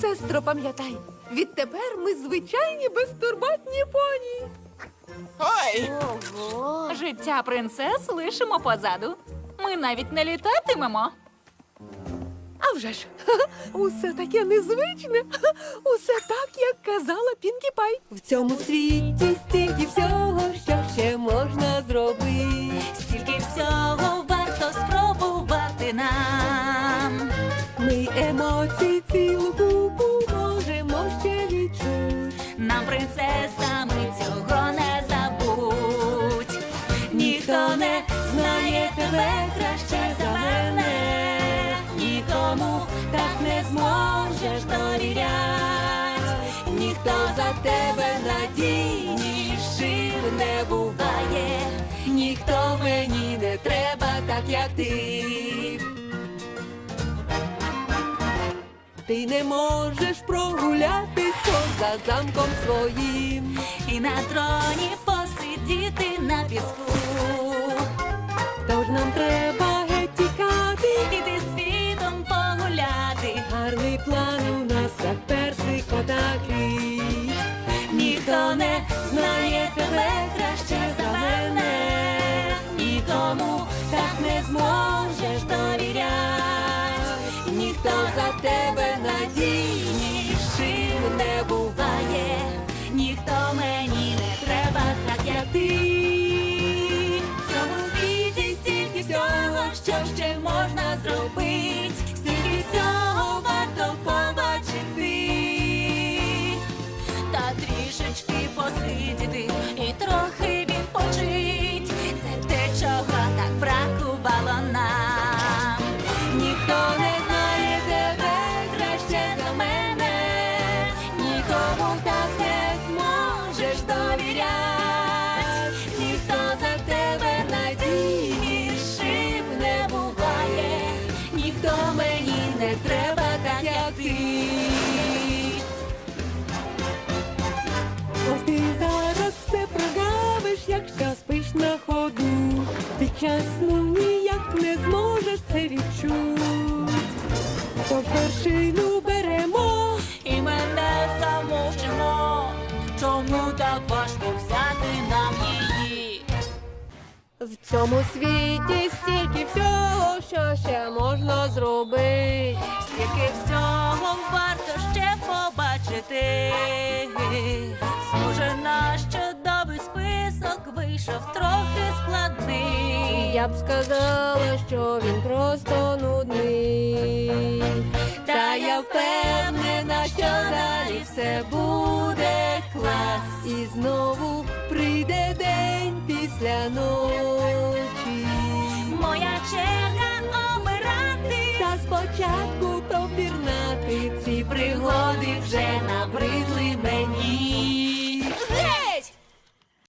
Сестро, пам'ятай, відтепер ми звичайні безтурботні поні. Ой! Ого. Життя принцес лишимо позаду. Ми навіть не літатимемо. А вже ж, усе таке незвичне, усе так, як казала Пінкі Пай. В цьому світі стільки всього, що ще можна зробити. Тебе краще за мене. Нікому так не зможеш довірять. Ніхто за тебе надійнішим не буває. Ніхто мені не треба, так як ти. Ти не можеш прогулятись поза замком своїм. І на троні посидіти на піску. Тож нам треба геть тікати. Іти світом погуляти. Гарний план у нас, як персик отакий. Ніхто мені не треба, так як ти. Ось ти зараз все прогавиш, якщо спиш на ходу. Під час ніяк не зможеш це відчути. То перший беремо. В цьому світі стільки всього, що ще можна зробити. Стільки всього варто ще побачити. Схоже, наш чудовий список вийшов трохи складний. Я б сказала, що він просто нудний. Та я впевнена, що далі все буде